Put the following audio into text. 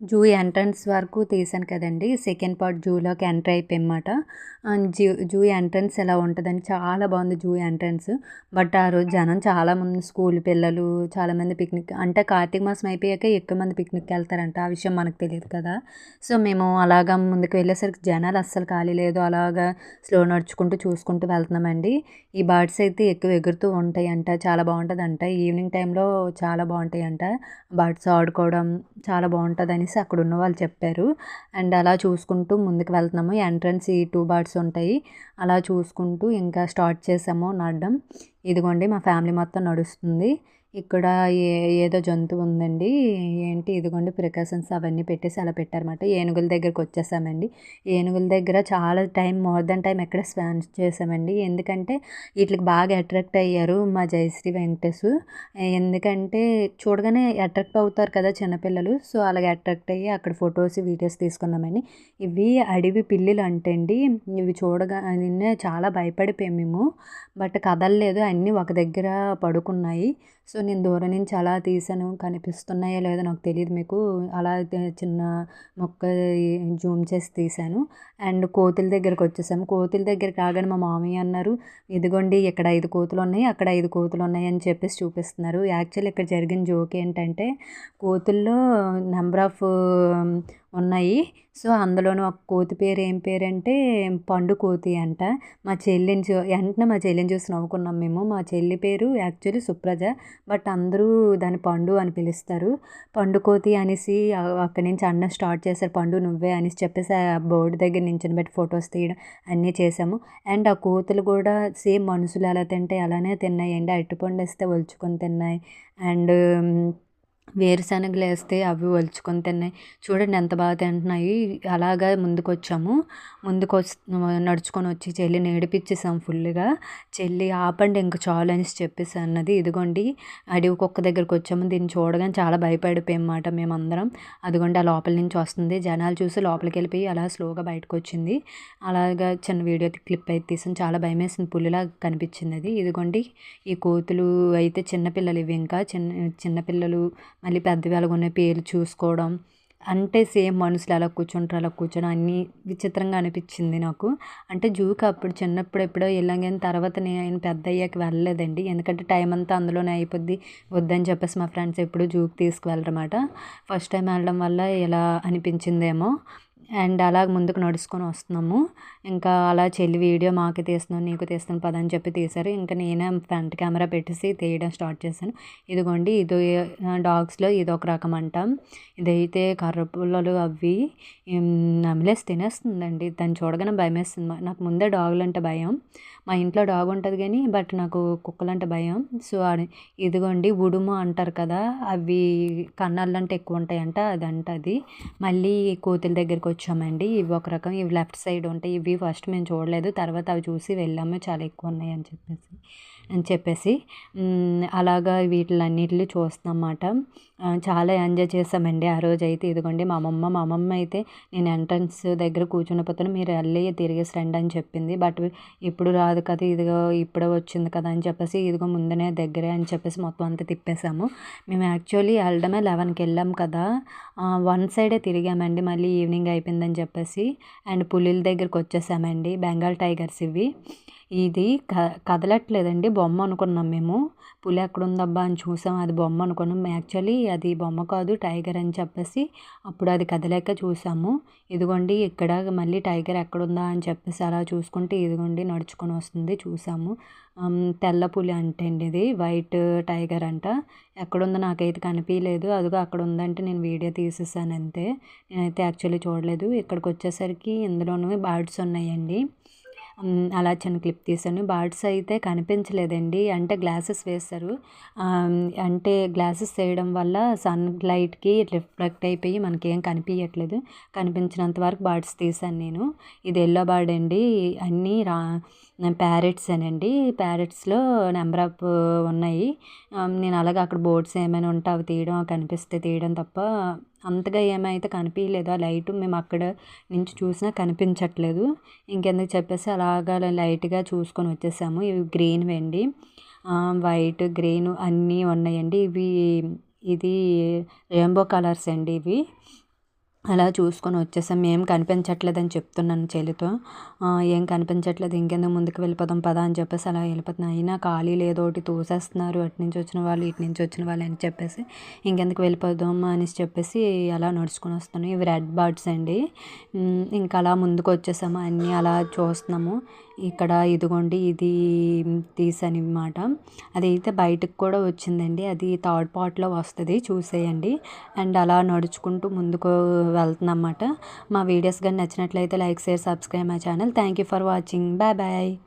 Zoo entrance వరకు తీసాను కదండి. సెకండ్ పార్ట్ జూలోకి ఎంటర్ అయిపోయామాట జూ జూ ఎంట్రన్స్ ఎలా ఉంటుందని చాలా బాగుంది జూ ఎంట్రన్స్. బట్ ఆ రోజు జనం చాలామంది స్కూల్ పిల్లలు చాలామంది పిక్నిక్ అంటే కార్తీక మాసం అయిపోయాక ఎక్కువ మంది పిక్నిక్కి వెళ్తారంట. ఆ విషయం మనకు తెలియదు కదా. సో మేము అలాగా ముందుకు వెళ్ళేసరికి జనాలు అస్సలు ఖాళీ లేదు. అలాగా స్లో నడుచుకుంటూ చూసుకుంటూ వెళ్తున్నామండి. ఈ బర్డ్స్ అయితే ఎక్కువ ఎగురుతూ ఉంటాయంట. చాలా బాగుంటుందంట. ఈవినింగ్ టైంలో చాలా బాగుంటాయంట. బర్డ్స్ ఆడుకోవడం చాలా బాగుంటుందని అనేసి అక్కడ ఉన్న వాళ్ళు చెప్పారు. అండ్ అలా చూసుకుంటూ ముందుకు వెళ్తున్నాము. ఎంట్రన్స్ ఈ టూ బర్డ్స్ ఉంటాయి. అలా చూసుకుంటూ ఇంకా స్టార్ట్ చేసాము నడడం. ఇదిగోండి మా ఫ్యామిలీ మొత్తం నడుస్తుంది. ఇక్కడ ఏ ఏదో జంతువు ఉందండి. ఏంటి ఇదిగోండి ప్రికాషన్స్ అవన్నీ పెట్టేసి అలా పెట్టారన్నమాట. ఏనుగుల దగ్గరికి వచ్చేసామండి. ఏనుగుల దగ్గర చాలా టైం మోర్ దెన్ టైం ఎక్కడ స్పెండ్ చేసామండి. ఎందుకంటే వీటికి బాగా అట్రాక్ట్ అయ్యారు మా జయశ్రీ వెంకటేష్ ఎందుకంటే చూడగానే అట్రాక్ట్ అవుతారు కదా చిన్నపిల్లలు. సో అలాగే అట్రాక్ట్ అయ్యి అక్కడ ఫొటోస్ వీడియోస్ తీసుకున్నామండి. ఇవి అడవి పిల్లులు అంటండి. ఇవి చూడగా నిన్నే చాలా భయపడిపోయాం మేము. బట్ కదలలేదు. అన్నీ ఒక దగ్గర పడుకున్నాయి. సో నేను దూరం నుంచి అలా తీసాను కనిపిస్తున్నాయో లేదో నాకు తెలియదు మీకు. అలా చిన్న మొక్క జూమ్ చేసి తీసాను అండ్ కోతుల దగ్గరకు వచ్చేసాము. కోతుల దగ్గరికి రాగానే మా మామయ్య అన్నారు ఇదిగోండి ఇక్కడ ఐదు కోతులు ఉన్నాయి అక్కడ ఐదు కోతులు ఉన్నాయి అని చెప్పేసి చూపిస్తున్నారు. యాక్చువల్లీ ఇక్కడ జరిగిన జోక్ ఏంటంటే కోతుల్లో నెంబర్ ఆఫ్ ఉన్నాయి. సో అందులోనూ ఒక కోతి పేరు ఏం పేరంటే పండు కోతి అంట. మా చెల్లిని చూ వెంటనే మా చెల్లిని చూసి నవ్వుకున్నాం మేము. మా చెల్లి పేరు యాక్చువల్లీ సుప్రజ బట్ అందరూ దాన్ని పండు అని పిలుస్తారు. పండు కోతి అనేసి అక్కడి నుంచి అన్న స్టార్ట్ చేశారు. పండు నువ్వే అనేసి చెప్పేసి ఆ బోర్డు దగ్గర నించుని బట్టి ఫొటోస్ తీయడం అన్నీ చేసాము అండ్ ఆ కోతులు కూడా సేమ్ మనుషులు ఎలా తింటే అలానే తిన్నాయి. తిన్నాయండి అరటిపండు వేస్తే ఒలుచుకొని తిన్నాయి. అండ్ వేరుశనగలు వేస్తే అవి ఒలుచుకొని తిన్నాయి. చూడండి ఎంత బాగా తింటున్నాయి. అలాగా ముందుకొచ్చాము. ముందుకు నడుచుకొని వచ్చి చెల్లిని ఏడిపించేసాం ఫుల్గా చెల్లి ఆపండి ఇంక చాలు అనేసి చెప్పేసి అన్నది. ఇదిగోండి అడవి కుక్క దగ్గరికి వచ్చాము. దీన్ని చూడగానే చాలా భయపడిపోయామాట మేమందరం. అదిగోండి ఆ లోపల నుంచి వస్తుంది. జనాలు చూసి లోపలికి వెళ్ళిపోయి అలా స్లోగా బయటకు వచ్చింది అలాగా చిన్న వీడియో క్లిప్ అయితే తీసాను చాలా భయం వేసింది పుల్లిలా కనిపించింది అది. ఇదిగోండి ఈ కోతులు అయితే చిన్నపిల్లలు ఇవి ఇంకా. చిన్న చిన్నపిల్లలు మళ్ళీ పెద్దవి అలాగున్న పేర్లు చూసుకోవడం. అంటే సేమ్ మనుషులు అలా కూర్చుంటారు అలా కూర్చోడం అన్నీ విచిత్రంగా అనిపించింది నాకు. అంటే జూకి అప్పుడు చిన్నప్పుడు ఎప్పుడో వెళ్ళాం కానీ తర్వాత నేను పెద్ద అయ్యాక వెళ్ళలేదండి. ఎందుకంటే టైం అంతా అందులోనే అయిపోద్ది. వద్దని చెప్పేసి మా ఫ్రెండ్స్ ఎప్పుడు జూకి తీసుకువెళ్ళరమాట ఫస్ట్ టైం వెళ్ళడం వల్ల ఇలా అనిపించిందేమో. అండ్ అలా ముందుకు నడుచుకొని వస్తున్నాము. ఇంకా అలా చెల్లి వీడియో మాకు తీస్తున్నాను నీకు తీస్తున్నాను పద అని చెప్పి తీశారు. ఇంకా నేనే ఫ్రంట్ కెమెరా పెట్టేసి తీయడం స్టార్ట్ చేశాను. ఇదిగోండి ఇది డాగ్స్లో ఇది ఒక రకం అంట. ఇదైతే కర్రపుల్లలు అవి నమిలేసి తినేస్తుందండి. దాన్ని చూడగానే భయం వేస్తుంది నాకు ముందే డాగులు అంటే భయం. మా ఇంట్లో డాగ్ ఉంటుంది కానీ బట్ నాకు కుక్కలు అంటే భయం. సో ఇదిగోండి ఉడుము అంటారు కదా అవి కన్నాళ్ళు అంటే ఎక్కువ ఉంటాయంట అదంట అది. మళ్ళీ కోతుల దగ్గరికి వచ్చామండి. ఇవి ఒక రకం ఇవి లెఫ్ట్ సైడ్ ఉంటాయి ఇవి ఫస్ట్ మేము చూడలేదు తర్వాత అవి చూసి వెళ్ళాము చాలా ఎక్కువ ఉన్నాయి అని చెప్పేసి. అని చెప్పేసి అలాగా వీటిలన్నిటిని చూస్తామన్నమాట చాలా ఎంజాయ్ చేసామండి ఆ రోజు అయితే ఇదిగోండి మా అమ్మమ్మ మా అమ్మమ్మ అయితే నేను ఎంట్రన్స్ దగ్గర కూర్చున్న పోతాను మీరు వెళ్ళి తిరిగేసి రండి అని చెప్పింది. బట్ ఇప్పుడు రాదు కదా ఇదిగో ఇప్పుడే వచ్చింది కదా అని చెప్పేసి ఇదిగో ముందునే దగ్గరే అని చెప్పేసి మొత్తం అంతా తిప్పేశాము. మేము యాక్చువల్లీ వెళ్ళడమే లెవెన్కి వెళ్ళాం కదా. వన్ సైడే తిరిగామండి మళ్ళీ ఈవినింగ్ అయిపోయిందని చెప్పేసి. అండ్ పులిల దగ్గరికి వచ్చేసామండి బెంగాల్ టైగర్స్ ఇవి. ఇది క కదలట్లేదండి బొమ్మ అనుకున్నాం మేము. పులి ఎక్కడుందబ్బా అని చూసాం. అది బొమ్మ అనుకున్నాం. యాక్చువల్లీ అది బొమ్మ కాదు టైగర్ అని చెప్పేసి అప్పుడు అది కదలేక చూసాము. ఇదిగోండి ఇక్కడ మళ్ళీ టైగర్ ఎక్కడుందా అని చెప్పేసి అలా చూసుకుంటే ఇదిగోండి నడుచుకొని వస్తుంది చూసాము. తెల్ల పులి అంటండి ఇది వైట్ టైగర్ అంట. ఎక్కడుందో నాకైతే కనిపించలేదు అదిగో అక్కడ ఉందంటే నేను వీడియో తీసేసాను అంతే. నేనైతే యాక్చువల్లీ చూడలేదు. ఇక్కడికి వచ్చేసరికి ఇందులోనూ బర్డ్స్ ఉన్నాయండి. అలా చిన్న క్లిప్ తీసాను బర్డ్స్ అయితే కనిపించలేదండి. అంటే గ్లాసెస్ వేస్తారు అంటే గ్లాసెస్ వేయడం వల్ల సన్ లైట్కి రిఫ్లెక్ట్ అయిపోయి మనకేం కనిపించట్లేదు కనిపించినంత వరకు బర్డ్స్ తీసాను నేను. ఇది ఎల్లో బర్డ్ అండి. అన్నీ రా ప్యారెట్స్ అనండి. ప్యారెట్స్లో నెంబర్ ఆఫ్ ఉన్నాయి. నేను అలాగే అక్కడ బోర్డ్స్ ఏమైనా ఉంటే అవి తీయడం కనిపిస్తే తీయడం తప్ప అంతగా ఏమైతే కనిపించలేదు ఆ లైట్ మేము అక్కడ నుంచి చూసినా కనిపించట్లేదు. ఇంకెందుకు చెప్పేసి అలాగా లైట్గా చూసుకొని వచ్చేసాము. ఇవి గ్రీన్ అండి. వైట్ గ్రీన్ అన్నీ ఉన్నాయండి. ఇవి ఇది రెయిన్బో కలర్స్ అండి ఇవి. అలా చూసుకొని వచ్చేసాం. ఏం కనిపించట్లేదని చెప్తున్నాను చెల్లితో. ఏం కనిపించట్లేదు. ఇంకెందుకు ముందుకు వెళ్ళిపోదాం పదా అని చెప్పేసి అలా వెళ్ళిపోతున్నా అయినా ఖాళీ లేదో. ఒకటి తోసేస్తున్నారు. అటు నుంచి వచ్చిన వాళ్ళు ఇటు నుంచి వచ్చిన వాళ్ళు అని చెప్పేసి ఇంకెందుకు వెళ్ళిపోదాం అని చెప్పేసి అలా నడుచుకొని వస్తున్నాను. ఇవి రెడ్ బర్డ్స్ అండి. ఇంకా అలా ముందుకు వచ్చేసాము. అన్నీ అలా చూస్తున్నాము. ఇక్కడ ఇదిగోండి ఇది తీసాను అనమాట అదైతే బయటకు కూడా వచ్చిందండి. అది థర్డ్ పార్ట్లో వస్తుంది చూసేయండి. అండ్ అలా నడుచుకుంటూ ముందుకు వెళ్తుందన్నమాట మా వీడియోస్ కానీ నచ్చినట్లయితే like share subscribe my channel. Thank you for watching. Bye bye.